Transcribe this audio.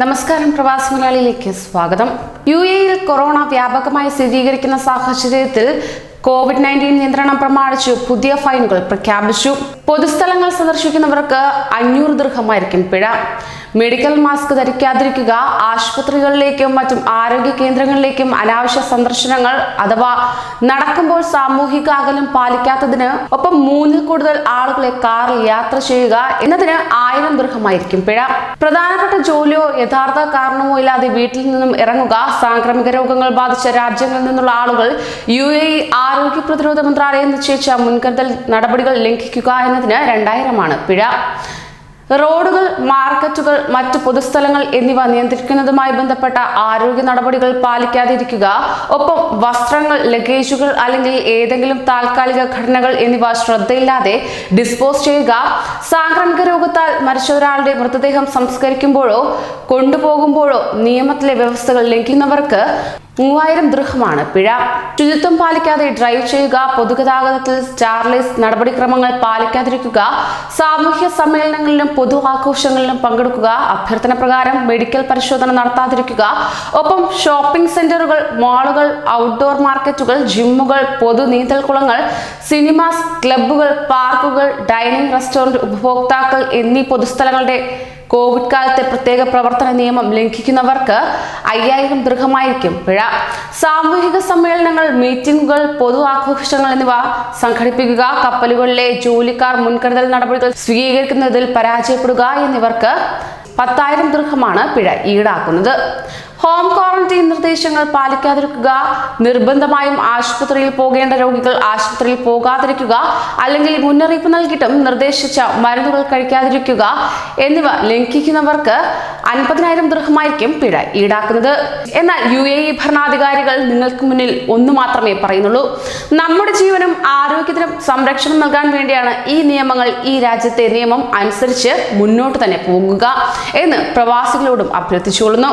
നമസ്കാരം പ്രവാസി മലയാളിയിലേക്ക് സ്വാഗതം. യു എയിൽ കൊറോണ വ്യാപകമായി സ്ഥിരീകരിക്കുന്ന സാഹചര്യത്തിൽ കോവിഡ് നയന്റീൻ നിയന്ത്രണം പ്രമാണിച്ചു പുതിയ ഫൈനുകൾ പ്രഖ്യാപിച്ചു. പൊതുസ്ഥലങ്ങൾ സന്ദർശിക്കുന്നവർക്ക് അഞ്ഞൂറ് ദൃഹമായിരിക്കും പിഴ. മെഡിക്കൽ മാസ്ക് ധരിക്കാതിരിക്കുക ആശുപത്രികളിലേക്കും മറ്റും ആരോഗ്യ കേന്ദ്രങ്ങളിലേക്കും അനാവശ്യ സന്ദർശനങ്ങൾ അഥവാ നടക്കുമ്പോൾ സാമൂഹിക അകലം പാലിക്കാത്തതിന് ഒപ്പം മൂന്നിൽ കൂടുതൽ ആളുകളെ കാറിൽ യാത്ര ചെയ്യുക എന്നതിന് ആയിരം ദൃഹമായിരിക്കും പിഴ. പ്രധാനപ്പെട്ട ജോലിയോ യഥാർത്ഥ കാരണമോ ഇല്ലാതെ വീട്ടിൽ നിന്നും ഇറങ്ങുക സാംക്രമിക രോഗങ്ങൾ ബാധിച്ച രാജ്യങ്ങളിൽ നിന്നുള്ള ആളുകൾ യു എ ആരോഗ്യ പ്രതിരോധ മന്ത്രാലയം നിശ്ചയിച്ച മുൻകരുതൽ നടപടികൾ ലംഘിക്കുക എന്നതിന് രണ്ടായിരമാണ് പിഴ. റോഡുകൾ മാർക്കറ്റുകൾ മറ്റ് പൊതുസ്ഥലങ്ങൾ എന്നിവ നിയന്ത്രിക്കുന്നതുമായി ബന്ധപ്പെട്ട ആരോഗ്യ നടപടികൾ പാലിക്കാതിരിക്കുക. ഒപ്പം വസ്ത്രങ്ങൾ ലഗേജുകൾ അല്ലെങ്കിൽ ഏതെങ്കിലും താൽക്കാലിക ഘടനകൾ എന്നിവ ശ്രദ്ധയില്ലാതെ ഡിസ്പോസ് ചെയ്യുക. സാംക്രമിക രോഗത്താൽ മരിച്ച ഒരാളുടെ മൃതദേഹം സംസ്കരിക്കുമ്പോഴോ കൊണ്ടുപോകുമ്പോഴോ നിയമത്തിലെ വ്യവസ്ഥകൾ ലംഘിക്കുന്നവർക്ക് മൂവായിരം ദൃഹമാണ് പിഴ. ശുചിത്വം പാലിക്കാതെ ഡ്രൈവ് ചെയ്യുക പൊതുഗതാഗതത്തിൽ സ്റ്റാർലൈസ് നടപടിക്രമങ്ങൾ പാലിക്കാതിരിക്കുക സാമൂഹ്യ സമ്മേളനങ്ങളിലും പൊതു ആഘോഷങ്ങളിലും പങ്കെടുക്കുക അഭ്യർത്ഥന പ്രകാരം മെഡിക്കൽ പരിശോധന നടത്താതിരിക്കുക ഒപ്പം ഷോപ്പിംഗ് സെന്ററുകൾ മാളുകൾ ഔട്ട്ഡോർ മാർക്കറ്റുകൾ ജിമ്മുകൾ പൊതു നീന്തൽക്കുളങ്ങൾ സിനിമാസ് ക്ലബ്ബുകൾ പാർക്കുകൾ ഡൈനിങ് റെസ്റ്റോറന്റ് ഉപഭോക്താക്കൾ എന്നീ പൊതുസ്ഥലങ്ങളുടെ കോവിഡ് കാലത്തെ പ്രത്യേക പ്രവർത്തന നിയമം ലംഘിക്കുന്നവർക്ക് അയ്യായിരം ദൃഹമായിരിക്കും പിഴ. സാമൂഹിക സമ്മേളനങ്ങൾ മീറ്റിംഗുകൾ പൊതു ആഘോഷങ്ങൾ എന്നിവ സംഘടിപ്പിക്കുക കപ്പലുകളിലെ ജോലിക്കാർ മുൻകരുതൽ നടപടികൾ സ്വീകരിക്കുന്നതിൽ പരാജയപ്പെടുക എന്നിവർക്ക് പത്തായിരം ദൃഹമാണ് പിഴ ഈടാക്കുന്നത്. ഹോം ക്വാറന്റൈൻ നിർദ്ദേശങ്ങൾ പാലിക്കാതിരിക്കുക നിർബന്ധമായും ആശുപത്രിയിൽ പോകേണ്ട രോഗികൾ ആശുപത്രിയിൽ പോകാതിരിക്കുക അല്ലെങ്കിൽ മുന്നറിയിപ്പ് നൽകിയിട്ടും നിർദ്ദേശിച്ച മരുന്നുകൾ കഴിക്കാതിരിക്കുക എന്നിവ ലംഘിക്കുന്നവർക്ക് അൻപതിനായിരം ദൃഹമായിരിക്കും പിഴ ഈടാക്കുന്നത്. എന്നാൽ യു എ ഇ ഭരണാധികാരികൾ നിങ്ങൾക്ക് മുന്നിൽ ഒന്നു മാത്രമേ പറയുന്നുള്ളൂ. നമ്മുടെ ജീവനും ആരോഗ്യത്തിനും സംരക്ഷണം നൽകാൻ വേണ്ടിയാണ് ഈ നിയമങ്ങൾ ഈ രാജ്യത്തെ നിയമം അനുസരിച്ച് മുന്നോട്ട് തന്നെ പോകുക എന്ന് പ്രവാസികളോടും അഭ്യർത്ഥിച്ചുകൊള്ളുന്നു.